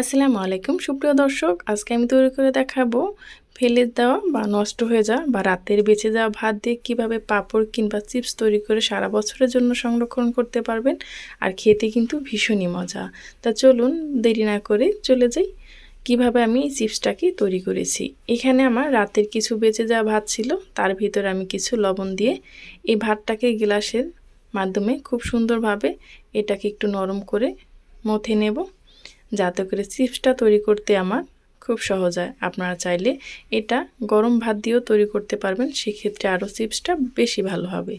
আসসালামু আলাইকুম। সুপ্রিয় দর্শক, আজকে আমি তৈরি করে দেখাবো ফেলে দেওয়া বা নষ্ট হয়ে যাওয়া বা রাতের বেঁচে যাওয়া ভাত দিয়ে কীভাবে পাঁপড় কিংবা চিপস তৈরি করে সারা বছরের জন্য সংরক্ষণ করতে পারবেন আর খেতে কিন্তু ভীষণই মজা। তা চলুন দেরি না করে চলে যাই। কীভাবে আমি চিপসটাকে তৈরি করেছি? এখানে আমার রাতের কিছু বেঁচে যাওয়া ভাত ছিল, তার ভিতরে আমি কিছু লবণ দিয়ে এই ভাতটাকে গ্লাসের মাধ্যমে খুব সুন্দরভাবে এটাকে একটু নরম করে মথে নেব। যাতে করে চিপসটা তৈরি করতে আমার খুব সহজ হয়। আপনারা চাইলে এটা গরম ভাত দিয়েও তৈরি করতে পারবেন, সেক্ষেত্রে আরও চিপসটা বেশি ভালো হবে।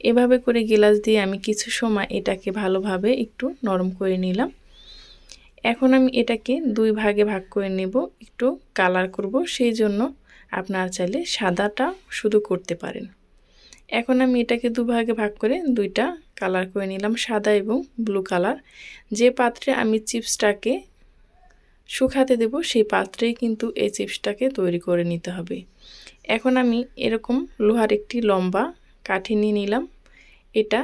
এভাবে করে গিলাস দিয়ে আমি কিছু সময় এটাকে ভালোভাবে একটু নরম করে নিলাম। এখন আমি এটাকে দুই ভাগে ভাগ করে নেব, একটু কালার করব, সেই জন্য আপনারা চাইলে সাদাটা শুধু করতে পারেন। এখন আমি এটাকে দুভাগে ভাগ করে দুইটা কালার করে নিলাম, সাদা এবং ব্লু কালার। যে পাত্রে আমি চিপসটাকে শুকাতে দেব, সেই পাত্রেই কিন্তু এই চিপসটাকে তৈরি করে নিতে হবে। এখন আমি এরকম লোহার একটি লম্বা কাঠি নিয়ে নিলাম। এটা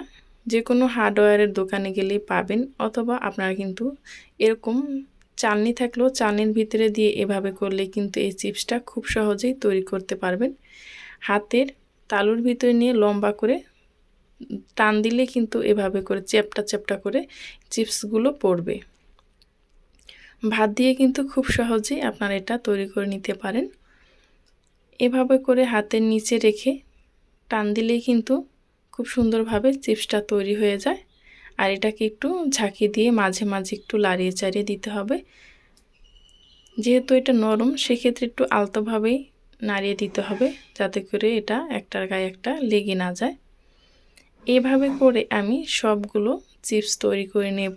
যে কোনো হার্ডওয়্যারের দোকানে গেলেই পাবেন, অথবা আপনারা কিন্তু এরকম চালনি থাকলেও চালনির ভিতরে দিয়ে এভাবে করলে কিন্তু এই চিপসটা খুব সহজেই তৈরি করতে পারবেন। হাতের তালুর ভিতরে নিয়ে লম্বা করে টান দিলে কিন্তু এভাবে করে চ্যাপটা চ্যাপটা করে চিপসগুলো পড়বে। ভাত দিয়ে কিন্তু খুব সহজেই আপনারা এটা তৈরি করে নিতে পারেন। এভাবে করে হাতের নিচে রেখে টান দিলেই কিন্তু খুব সুন্দরভাবে চিপসটা তৈরি হয়ে যায়। আর এটাকে একটু ঝাঁকি দিয়ে মাঝে মাঝে একটু লাড়িয়ে চাড়িয়ে দিতে হবে। যেহেতু এটা নরম, সেক্ষেত্রে একটু আলতোভাবেই নাড়িয়ে দিতে হবে যাতে করে এটা একটার গায়ে একটা লেগে না যায়। এভাবে করে আমি সবগুলো চিপস তৈরি করে নেব।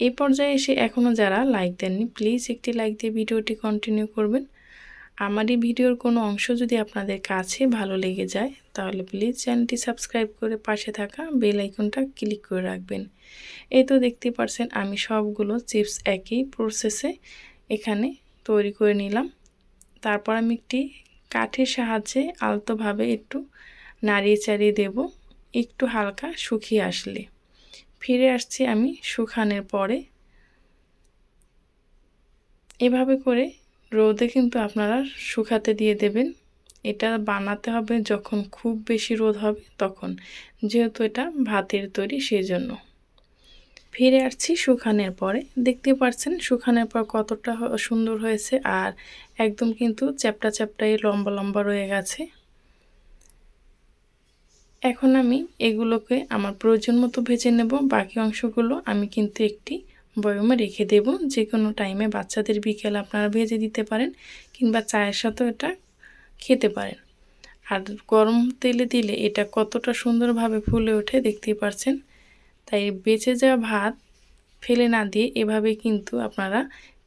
এই পর্যায়ে এসে এখনও যারা লাইক দেননি প্লিজ একটি লাইক দিয়ে ভিডিওটি কন্টিনিউ করবেন। আমার এই ভিডিওর কোনো অংশ যদি আপনাদের কাছে ভালো লেগে যায়, তাহলে প্লিজ চ্যানেলটি সাবস্ক্রাইব করে পাশে থাকা বেল আইকনটা ক্লিক করে রাখবেন। এই তো দেখতে পারছেন, আমি সবগুলো চিপস একই প্রসেসে এখানে তৈরি করে নিলাম। তারপর আমি একটি কাঠের সাহায্যে আলতোভাবে একটু নাড়িয়ে চাড়িয়ে দেব। একটু হালকা শুকিয়ে আসলে। ফিরে আসছি আমি শুকানোর পরে। এভাবে করে রোদে কিন্তু আপনারা শুকাতে দিয়ে দেবেন। এটা বানাতে হবে যখন খুব বেশি রোদ হবে তখন, যেহেতু এটা ভাতের তৈরি সেই জন্য ফিরে আসছি শুকানোর পরে। দেখতে পাচ্ছেন শুকানোর পর কতটা সুন্দর হয়েছে আর একদম কিন্তু চ্যাপটা চ্যাপটাই লম্বা লম্বা রয়ে গেছে। এখন আমি এগুলোকে আমার প্রয়োজন মতো ভেজে নেব। বাকি অংশগুলো আমি কিন্তু একটি বয়মে রেখে দেব। যে কোনো টাইমে বাচ্চাদের বিকেল আপনারা ভেজে দিতে পারেন কিংবা চায়ের সাথেও এটা খেতে পারেন। আর গরম তেলে দিলে এটা কতটা সুন্দরভাবে ফুলে ওঠে দেখতেই পারছেন। তাই বেঁচে যাওয়া ভাত ফেলে না দিয়ে এভাবে কিন্তু আপনারা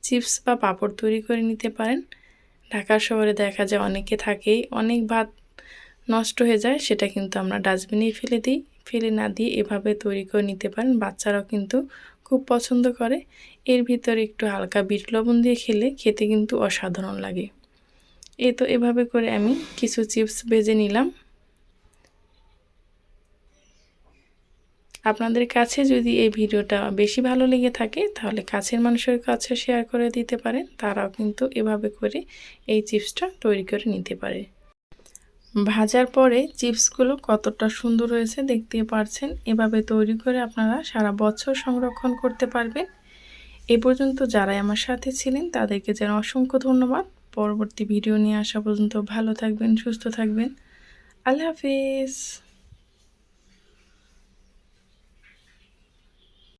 চিপস বা পাঁপড় তৈরি করে নিতে পারেন। ঢাকা শহরে দেখা যায় অনেকে থাকে, অনেক ভাত নষ্ট হয়ে যায়, সেটা কিন্তু আমরা ডাস্টবিনেই ফেলে দিই। ফেলে না দিয়ে এভাবে তৈরি করে নিতে পারেন। বাচ্চারাও কিন্তু খুব পছন্দ করে। এর ভিতরে একটু হালকা বিট লবণ দিয়ে খেলে খেতে কিন্তু অসাধারণ লাগে। এ তো এভাবে করে আমি কিছু চিপস ভেজে নিলাম। আপনাদের কাছে যদি এই ভিডিওটা বেশি ভালো লেগে থাকে, তাহলে কাছের মানুষের কাছে শেয়ার করে দিতে পারেন। তারাও কিন্তু এভাবে করে এই চিপসটা তৈরি করে নিতে পারে। ভাজার পরে চিপসগুলো কতটা সুন্দর হয়েছে দেখতে পারছেন। এভাবে তৈরি করে আপনারা সারা বছর সংরক্ষণ করতে পারবেন। এ পর্যন্ত যারাই আমার সাথে ছিলেন, তাদেরকে যেন অসংখ্য ধন্যবাদ। পরবর্তী ভিডিও নিয়ে আসা পর্যন্ত ভালো থাকবেন, সুস্থ থাকবেন। আল্লাহ হাফিজ।